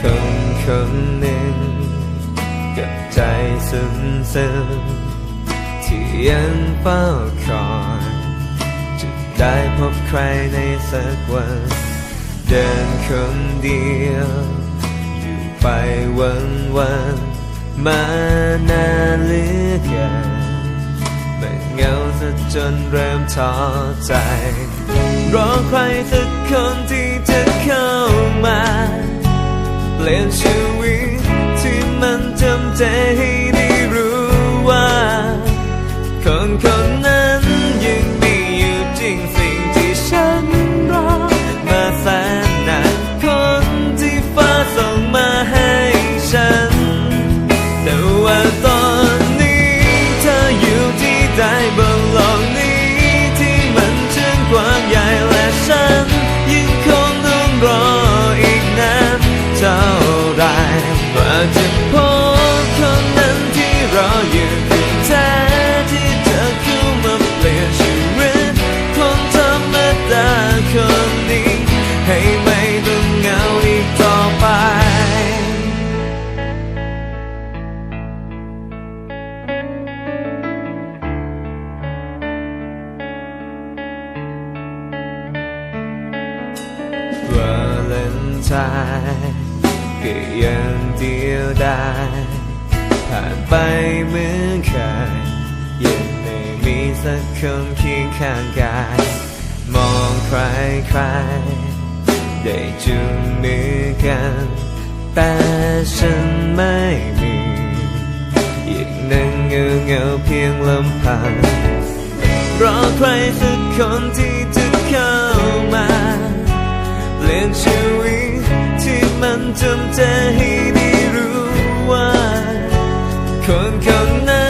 คนคนหนึ่งกับใจซึ้งซึ้งที่ยังเฝ้าคอยจะได้พบใครในสักวัน เดินคนเดียว อยู่ไปวันวันมานานเหลือเกินไม่เหงาซะจนเริ่มท้อใจ รอใครสักคนที่จะเข้ามา เป กจะพบคนนั้นที่รออยู่คือแท้ที่เธอเข้ามาเปลี่ยนชีวิตคนธรรมดาคนนี้ ให้ไม่ต้องเหงาอีกต่อไปวาเลนไทน์ ก็ยังเดียวดายผ่านไปเหมือนเคยยังไม่มีสักคนเคียงข้างกาย มองใครใครได้จุงมือกัน แต่ฉันไม่มียังนั่งเงาเงาเพียงลำพังรอใครสักคนที่จะเข้ามาเปลี่ยนชีวิต ที่มันจำใจให้ได้รู้ว่าคนคนนั้น